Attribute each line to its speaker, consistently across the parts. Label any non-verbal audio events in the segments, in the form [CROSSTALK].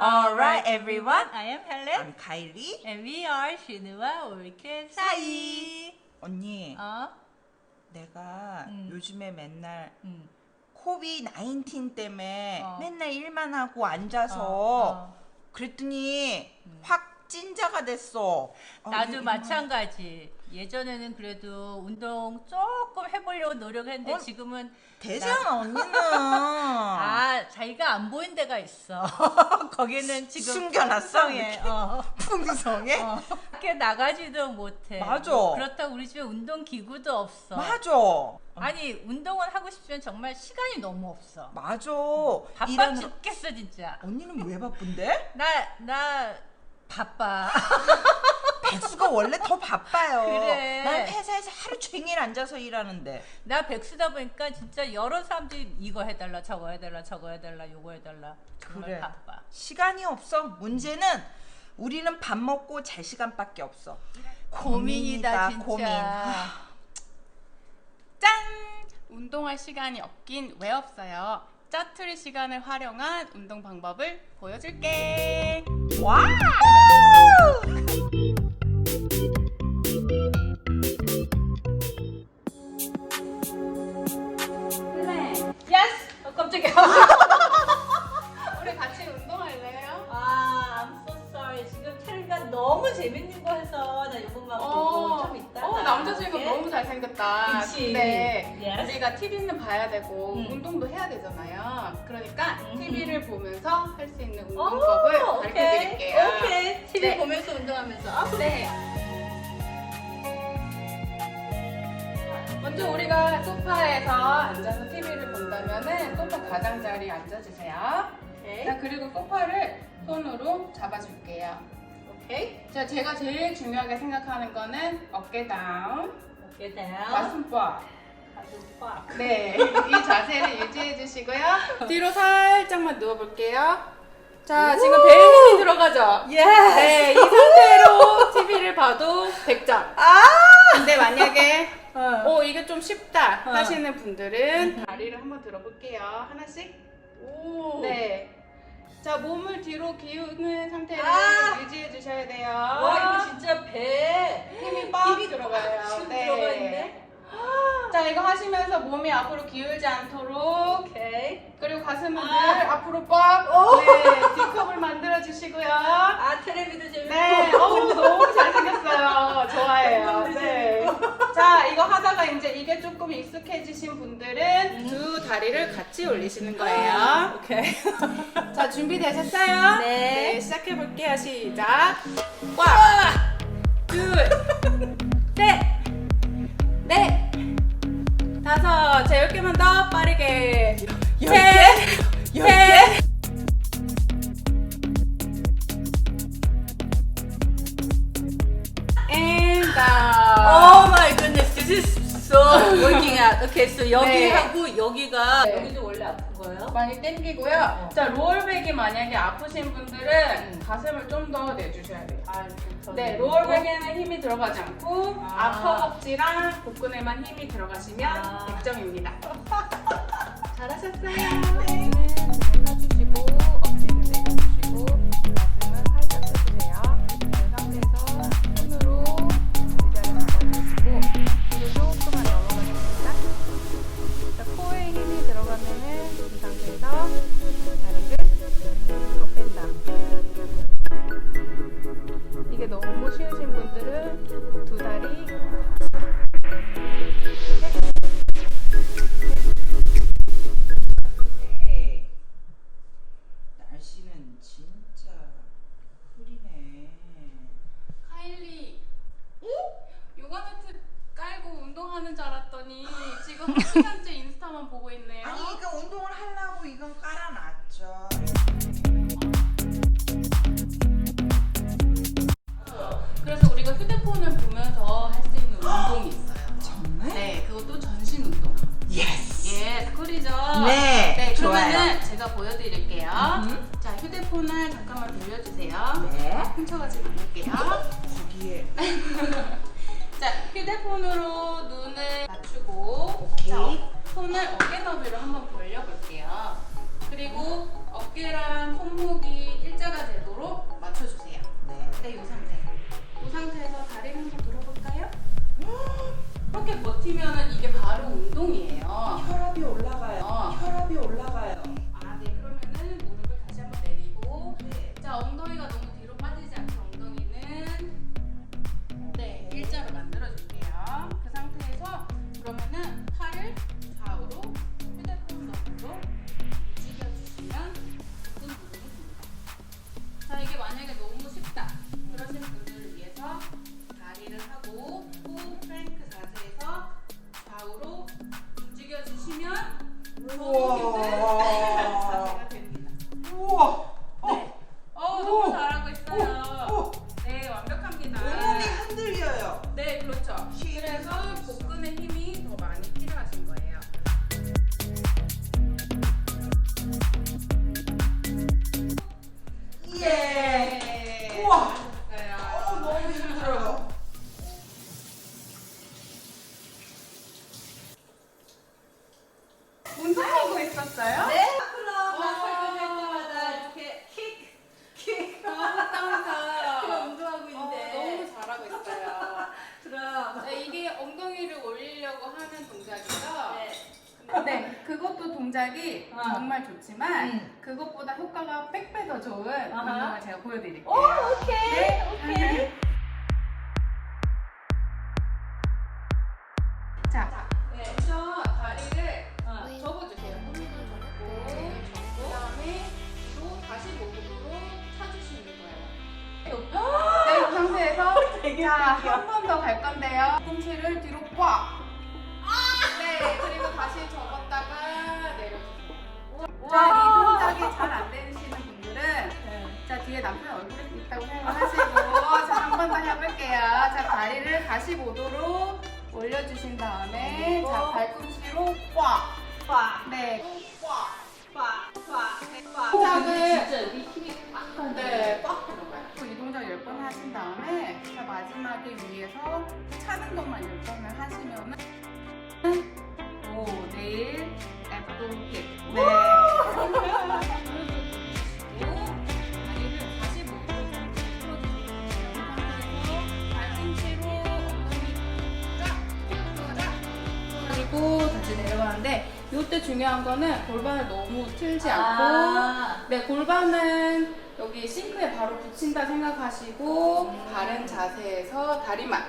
Speaker 1: Alright, everyone.
Speaker 2: I am Helen.
Speaker 1: I'm Kylie.
Speaker 2: And we are 신우와 올케 사이.
Speaker 1: 언니,
Speaker 2: 어?
Speaker 1: 내가
Speaker 2: 음.
Speaker 1: 요즘에 맨날
Speaker 2: 응.
Speaker 1: 코비 19 때문에
Speaker 2: 어.
Speaker 1: 맨날 일만 하고 앉아서
Speaker 2: 어, 어.
Speaker 1: 그랬더니 확 찐자가 됐어. 어,
Speaker 2: 나도 마찬가지. 예전에는 그래도 운동 조금 해보려고 노력했는데
Speaker 1: 어?
Speaker 2: 지금은
Speaker 1: 되잖아 언니는. [LAUGHS]
Speaker 2: 아 자기가 안 보인 데가 있어. [LAUGHS] 거기는 지금
Speaker 1: 숨겨놨어,
Speaker 2: 풍성해. 어. [LAUGHS]
Speaker 1: 풍성해?
Speaker 2: 어. 나가지도 못해.
Speaker 1: 맞아.
Speaker 2: 뭐 그렇다고 우리 집에 운동 기구도 없어.
Speaker 1: 맞아.
Speaker 2: 아니 운동을 하고 싶으면 정말 시간이 너무 없어.
Speaker 1: 맞아.
Speaker 2: 바빠
Speaker 1: 일하는-
Speaker 2: 죽겠어 진짜.
Speaker 1: 언니는 왜 바쁜데?
Speaker 2: 나 나 바빠.
Speaker 1: 백수가 원래 더 바빠요.
Speaker 2: 그래.
Speaker 1: 난 회사에서 하루 종일 앉아서 일하는데.
Speaker 2: 나 백수다 보니까 진짜 여러 사람들이 이거 해달라 저거 해달라 저거 해달라 요거 해달라
Speaker 1: 그래.
Speaker 2: 바빠.
Speaker 1: 시간이 없어. 문제는 우리는 밥 먹고 잘 시간밖에 없어.
Speaker 2: 고민이다 진짜.
Speaker 1: 고민. [SIGHS]
Speaker 3: 짠! 운동할 시간이 없긴 왜 없어요? 짜투리 시간을 활용한 운동 방법을 보여줄게.
Speaker 1: 와
Speaker 2: 어, 깜짝이야. [LAUGHS]
Speaker 3: 우리 같이 운동할래요?
Speaker 2: 아, I'm so sorry. 지금 테리가 너무 재밌는 거 해서 나 이것만 보고 좀 있다.
Speaker 3: 어, 남자 친구 너무 잘생겼다.
Speaker 2: 그치.
Speaker 3: 근데
Speaker 2: Yes.
Speaker 3: 우리가 TV는 봐야 되고
Speaker 2: 음.
Speaker 3: 운동도 해야 되잖아요. 그러니까
Speaker 2: 음.
Speaker 3: TV를 보면서 할 수 있는
Speaker 2: 어,
Speaker 3: 운동법을 가르쳐 드릴게요.
Speaker 2: 오케이. TV
Speaker 3: 네.
Speaker 2: 보면서 운동하면서. 아,
Speaker 3: 네. 먼저 우리가 소파에서 앉아서 TV를 본다면은 소파 가장자리에 앉아주세요.
Speaker 2: 오케이.
Speaker 3: 자 그리고 소파를 손으로 잡아줄게요.
Speaker 2: 오케이.
Speaker 3: 자 제가 제일 중요하게 생각하는 거는 어깨 다운,
Speaker 2: 오케이. 다음.
Speaker 3: 가슴 빡.
Speaker 2: 가슴 빡.
Speaker 3: 네, 이 자세를 유지해 주시고요. 뒤로 살짝만 누워볼게요. 자, 지금 배에 힘이 들어가죠?
Speaker 2: 예.
Speaker 3: 네, 이 상태로 TV를 봐도 100점.
Speaker 2: 아!
Speaker 3: 근데 만약에,
Speaker 2: 어.
Speaker 3: 오, 이게 좀 쉽다
Speaker 2: 어.
Speaker 3: 하시는 분들은 다리를 한번 들어볼게요. 하나씩.
Speaker 2: 오.
Speaker 3: 네. 자, 몸을 뒤로 기우는 상태를
Speaker 2: 아!
Speaker 3: 유지해 주셔야 돼요.
Speaker 2: 와 이거 진짜 배
Speaker 3: 힘이 빡
Speaker 2: 힘이
Speaker 3: 들어가요.
Speaker 2: 빡
Speaker 3: 네.
Speaker 2: 들어가 있네.
Speaker 3: 자, 이거 하시면서 몸이 앞으로 기울지 않도록
Speaker 2: 오케이.
Speaker 3: 그리고 가슴은
Speaker 2: 아.
Speaker 3: 늘 앞으로 빡
Speaker 2: 오.
Speaker 3: 네, D컵을 만들어 주시고요.
Speaker 2: 아 텔레비도 재밌고.
Speaker 3: 네, 어우 너무 잘생겼어요. 좋아해요. 네. 자, 이거 하다가 이제 이게 조금 익숙해지신 분들은 두 다리를 같이 올리시는 거예요.
Speaker 2: 오케이. [LAUGHS]
Speaker 3: 자, 준비되셨어요?
Speaker 2: 네.
Speaker 3: 시작해 볼게요. 시작. 와, 둘, [LAUGHS] 셋, 넷, 다섯. 자, 열 개만 더 빠르게.
Speaker 2: Working out. Okay, so 여기
Speaker 3: 네.
Speaker 2: 하고 여기가
Speaker 3: 네.
Speaker 2: 여기도 원래 아픈 거예요?
Speaker 3: 많이 당기고요. 자, 로얼백이 만약에 아프신 분들은 가슴을 좀 더 내주셔야 돼요.
Speaker 2: 아, 좀
Speaker 3: 네,
Speaker 2: 더
Speaker 3: 로얼백에는 힘이 들어가지 않고
Speaker 2: 아.
Speaker 3: 아퍼벅지랑 복근에만 힘이 들어가시면
Speaker 2: 아.
Speaker 3: 100점입니다. [LAUGHS] 잘하셨어요. 네. 어깨를 내려주시고 자휴 좋지만
Speaker 2: 음.
Speaker 3: 그것보다 효과가 100배 더 좋은
Speaker 2: 아하.
Speaker 3: 운동을 제가 보여드릴게요.
Speaker 2: 오, 오케이.
Speaker 3: 네. 해볼게요. 자, 다리를 45도로 올려주신 다음에 자, 발꿈치로 꽉.
Speaker 2: 꽉.
Speaker 3: 네.
Speaker 2: 꽉. 꽉. 꽉. 꽉.
Speaker 3: 동작을
Speaker 2: 진짜 네 힘이 꽉
Speaker 3: 네, 꽉 들어가요. 이 동작 10번 하신 다음에 자, 마지막에 위에서 차는 것만 10번을 하시면은 오, 내일 애플 힙. 네. [LAUGHS] 내려가는데 이때 중요한 거는 골반을 너무 틀지 않고
Speaker 2: 아.
Speaker 3: 네, 골반은 여기 싱크에 바로 붙인다 생각하시고 바른 자세에서 다리만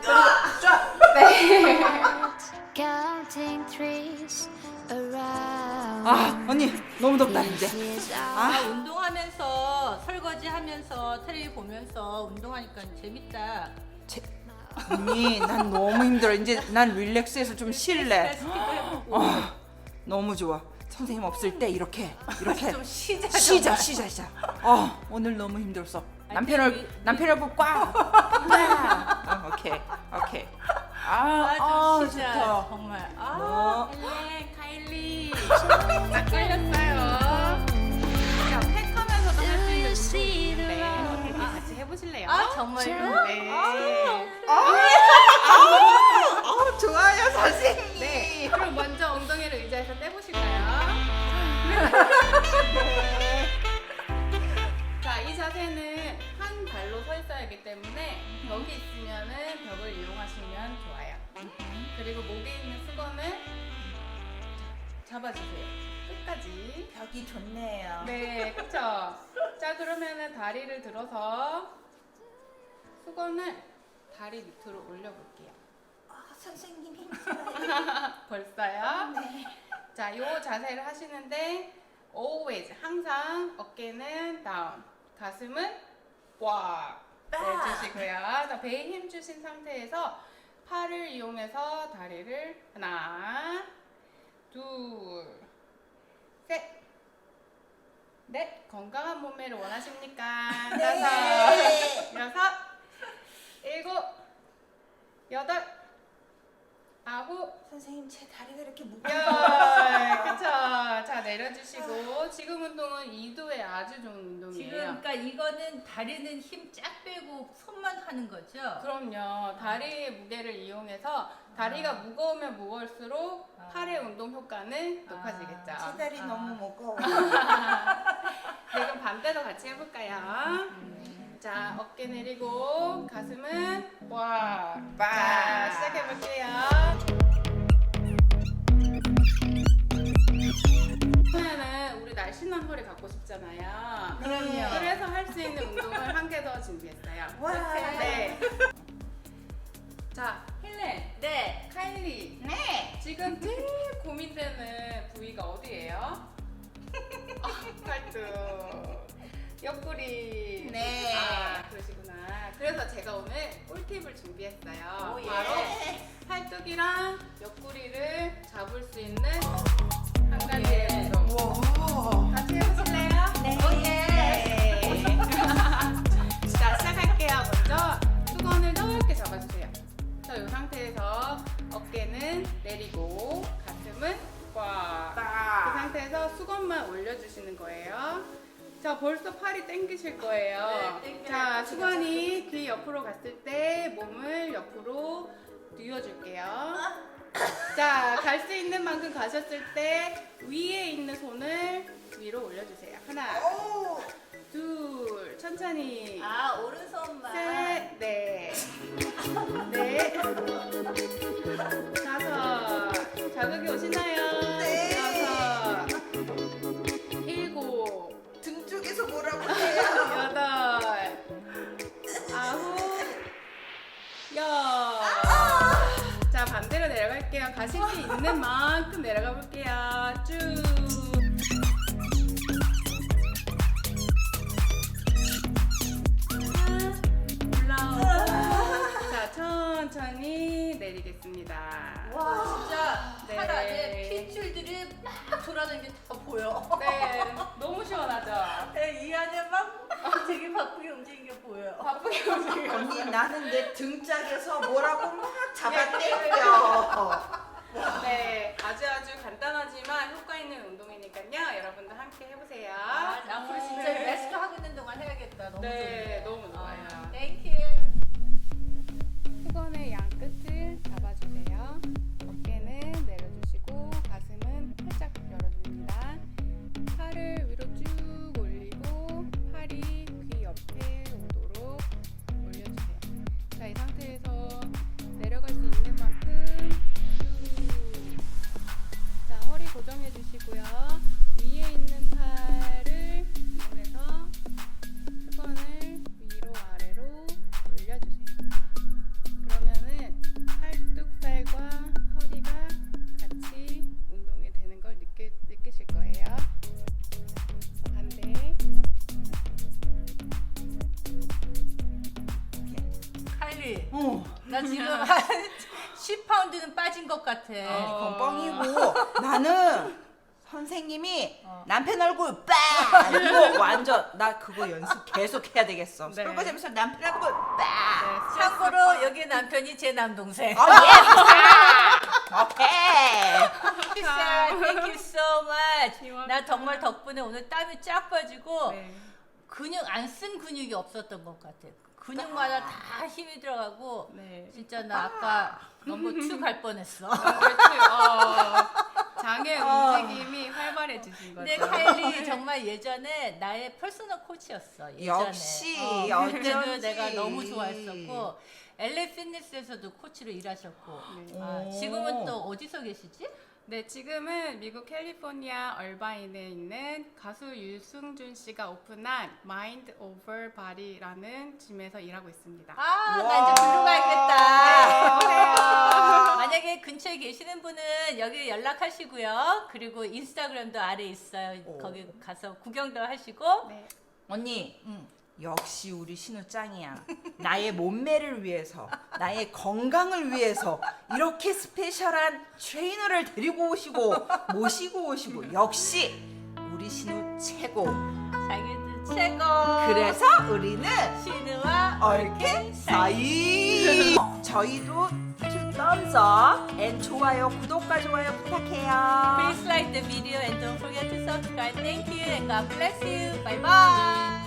Speaker 3: 그리고 쫙! 네. [LAUGHS]
Speaker 4: Counting trees around.
Speaker 1: 아 언니 너무 덥다 이제.
Speaker 4: Out.
Speaker 2: 아, 운동하면서 설거지 하면서 텔레비 보면서 운동하니까 재밌다.
Speaker 1: 언니 난 너무 힘들어. 이제 난 릴렉스해서 좀 쉴래. 아, 너무 좋아. 선생님 없을 때 이렇게 이렇게
Speaker 2: 좀 쉬자.
Speaker 1: 쉬자 쉬자 쉬자. 아 오늘 너무 힘들었어. 남편 얼
Speaker 2: 위-
Speaker 1: 남편 얼굴 꽉. 꽉. 아, 오케이 오케이. 아,
Speaker 2: 아, 아좀 쉬자.
Speaker 1: 좋다.
Speaker 2: 정말. 아,
Speaker 1: 어.
Speaker 3: 헬렌, 카일리 딱 걸렸어요 해보실래요?
Speaker 2: 아 정말로?
Speaker 3: 네.
Speaker 1: 아 좋아요 선생님.
Speaker 3: 네. 그럼 먼저 엉덩이를 의자에서 떼보실까요? 자, 이 자세는 한 발로 서 있어야 하기 때문에 여기 있으면은 벽을 이용하시면 좋아요. 그리고 목에 있는 수건을 잡아주세요. 끝까지.
Speaker 1: 벽이 좋네요.
Speaker 3: 네, 그쵸? 자, 그러면은 다리를 들어서 수건을 다리 밑으로 올려볼게요.
Speaker 1: 아 선생님 [LAUGHS]
Speaker 3: 벌써요? 자, 이 자세를 하시는데 always 항상 어깨는 다운, 가슴은 꽉 내주시고요. 자, 배에 힘 주신 상태에서 팔을 이용해서 다리를 하나, 둘, 셋, 넷. 건강한 몸매를 원하십니까? 다섯, 여섯, 일곱, 여덟, 아홉,
Speaker 1: 선생님 제 다리가 이렇게 무거워.
Speaker 3: 열, 그쵸. 자, 내려주시고. 지금 운동은 2도에 아주 좋은 운동이에요.
Speaker 2: 지금 그러니까 이거는 다리는 힘 쫙 빼고 손만 하는 거죠?
Speaker 3: 그럼요. 다리의 무게를 이용해서 다리가 무거우면 무거울수록
Speaker 2: 아.
Speaker 3: 팔의 운동 효과는 높아지겠죠.
Speaker 2: 아.
Speaker 1: 다리
Speaker 2: 아.
Speaker 1: 너무 무거워. [LAUGHS]
Speaker 3: 네, 그럼 반대로 같이 해볼까요? 자, 어깨 내리고 가슴은 꽉. 자, 시작해볼게요. 싶잖아요.
Speaker 1: 그럼요.
Speaker 3: 그래서 할 수 있는 운동을 한 개 더 준비했어요.
Speaker 1: 와.
Speaker 3: 네. 자, 헬렌,
Speaker 2: 네.
Speaker 3: 카일리.
Speaker 1: 네.
Speaker 3: 지금 제일 고민되는 부위가 어디예요? 아, 팔뚝. 옆구리.
Speaker 1: 네.
Speaker 3: 아, 그러시구나. 그래서 제가 오늘 꿀팁을 준비했어요.
Speaker 2: 오, 예.
Speaker 3: 바로 팔뚝이랑 옆구리를 잡을 수 있는 한 가지의
Speaker 2: 예.
Speaker 3: 운동.
Speaker 1: 와.
Speaker 3: 같이 해보실래요? 상태에서 어깨는 내리고 가슴은 꽉. 그 상태에서 수건만 올려주시는 거예요. 자, 벌써 팔이 땡기실 거예요.
Speaker 2: 네.
Speaker 3: 자, 수건이 귀 옆으로 갔을 때 몸을 옆으로 뉘어줄게요. [COUGHS] 자, 갈 수 있는 만큼 가셨을 때 위에 있는 손을 위로 올려주세요. 하나,
Speaker 1: 오.
Speaker 3: 둘, 천천히.
Speaker 2: 아, 오른손만.
Speaker 3: 셋, 넷. 넷. 다섯. 자극이 오시나요?
Speaker 1: 네.
Speaker 3: 여섯. 일곱.
Speaker 1: 등 쪽에서 뭐라고 [LAUGHS] 해요? 여덟.
Speaker 3: 아홉. 열. 아! 자, 반대로 내려갈게요. 가슴이 있는 만큼 내려가 볼게요. 쭉. 내리겠습니다.
Speaker 2: 와 진짜
Speaker 3: 네.
Speaker 2: 팔 안에 핏줄들이 막 돌아다니는 게 다 보여.
Speaker 3: 네, 너무 시원하죠.
Speaker 2: 네, 이 안에 막 되게 바쁘게 움직이는 게 보여.
Speaker 3: 바쁘게 움직여요.
Speaker 1: 언니 나는 내 등짝에서 뭐라고 막 잡아 당겨.
Speaker 3: 네, 아주 아주 간단하지만 효과 있는 운동이니까요. 여러분도 함께 해보세요.
Speaker 2: 아, 앞으로 진짜
Speaker 3: 네.
Speaker 2: 레스트 하고 있는 동안 해야겠다. 너무
Speaker 3: 네,
Speaker 2: 좋네.
Speaker 3: 너무
Speaker 2: 카일리,
Speaker 1: 어.
Speaker 2: 나 지금 [LAUGHS] 한 10파운드는 빠진 것 같아.
Speaker 1: 그건 뻥이고 나는 선생님이
Speaker 2: 어.
Speaker 1: 남편 얼굴 빵 [LAUGHS] 이거 완전 나 그거 연습 계속 해야 되겠어.
Speaker 3: 네.
Speaker 1: 설거지하면서 남편 얼굴 빵.
Speaker 3: 네,
Speaker 2: 참고로 여기 남편이 제 남동생.
Speaker 1: 어 예. [LAUGHS] 오케이.
Speaker 2: 비싸, thank you so much. 나 정말 덕분에 오늘 땀이 쫙 빠지고
Speaker 3: 네.
Speaker 2: 근육 안 쓴 근육이 없었던 것 같아. 근육마다 다 힘이 들어가고
Speaker 3: 네.
Speaker 2: 진짜 나 아까 너무 툭갈 [LAUGHS] 뻔했어.
Speaker 3: 그렇지. 어, 장의
Speaker 1: 어.
Speaker 3: 움직임이 활발해지신 거죠.
Speaker 2: 근데 카일리 [LAUGHS] 정말 예전에 나의 퍼스널 코치였어. 예전에.
Speaker 1: 역시,
Speaker 2: 어, 그때도
Speaker 1: 어쩐지.
Speaker 2: 내가 너무 좋아했었고 LA 피트니스에서도 코치로 일하셨고
Speaker 3: 네.
Speaker 2: 아,
Speaker 1: 오.
Speaker 2: 지금은 또 어디서 계시지?
Speaker 3: 네, 지금은 미국 캘리포니아 얼바인에 있는 가수 유승준 씨가 오픈한 Mind Over Body라는 짐에서 일하고 있습니다.
Speaker 2: 아,
Speaker 1: 와.
Speaker 2: 나 이제 글로 가야겠다.
Speaker 1: 네.
Speaker 2: 만약에 근처에 계시는 분은 여기 연락하시고요. 그리고 인스타그램도 아래 있어요.
Speaker 1: 오.
Speaker 2: 거기 가서 구경도 하시고.
Speaker 3: 네.
Speaker 1: 언니
Speaker 2: 응.
Speaker 1: 역시 우리 신우 짱이야. 나의 몸매를 위해서, 나의 건강을 위해서 이렇게 스페셜한 트레이너를 데리고 오시고 모시고 오시고 역시 우리 신우 최고.
Speaker 2: 자기들 최고.
Speaker 1: 그래서 우리는
Speaker 2: 신우와
Speaker 1: 얽힌 사이. 저희도 thumbs up and 좋아요, 구독과 좋아요 부탁해요.
Speaker 2: Please like the video and don't forget to subscribe. Thank you and God bless you. Bye bye.